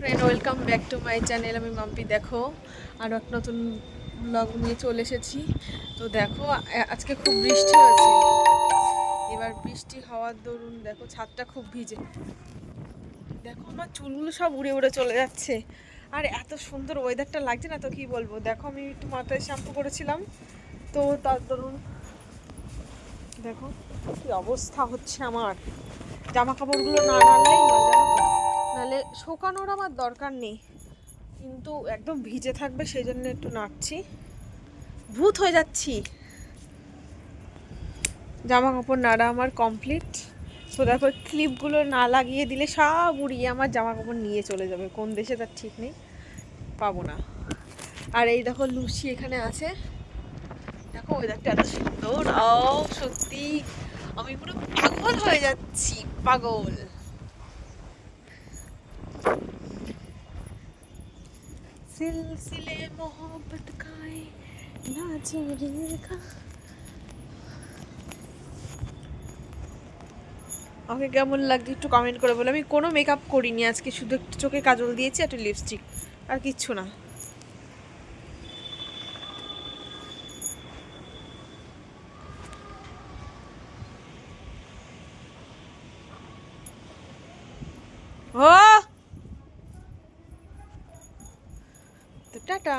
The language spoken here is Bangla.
Friend welcome back to my channel আমি মাম্পি, দেখো আরও এক নতুন ব্লগ নিয়ে চলে এসেছি। তো দেখো আজকে খুব বৃষ্টি হয়েছে। এবার বৃষ্টি হওয়ার দরুন, দেখো, ছাদটা খুব ভিজে। দেখো, আমার চুলগুলো সব উড়ে উড়ে চলে যাচ্ছে। আর এত সুন্দর ওয়েদারটা লাগছে না তো, কি বলব? দেখো, আমি একটু মাথায় শ্যাম্পু করেছিলাম। তো তার দরুন, দেখো, কি অবস্থা হচ্ছে আমার। জামা কাপড়গুলো না নাড়লেই নাহলে শোকানোর আমার দরকার নেই। কিন্তু একদম ভিজে থাকবে সেই জন্য একটু নাড়ছি। ভূত হয়ে যাচ্ছি। জামা কাপড় নাড়া আমার কমপ্লিট তো দেখো ক্লিপগুলো না লাগিয়ে দিলে সব উড়িয়ে আমার জামা কাপড় নিয়ে চলে যাবে। কোন দেশে তার ঠিক নেই, পাবো না। আর এই দেখো, লুচি এখানে আছে। দেখো ওয়েদারটা এত সুন্দর। ও সত্যি। আমি পুরো পাগল হয়ে যাচ্ছি, পাগল। সিলসিলে মোহব্বত কায়ে না জড়িয়েগা আমাকে কেমন লাগছে একটু কমেন্ট করে বলে। আমি কোনো মেকআপ করিনি আজকে, শুধু একটু চোখে কাজল দিয়েছি একটু লিপস্টিক আর কিচ্ছু না। ও! তো টাটা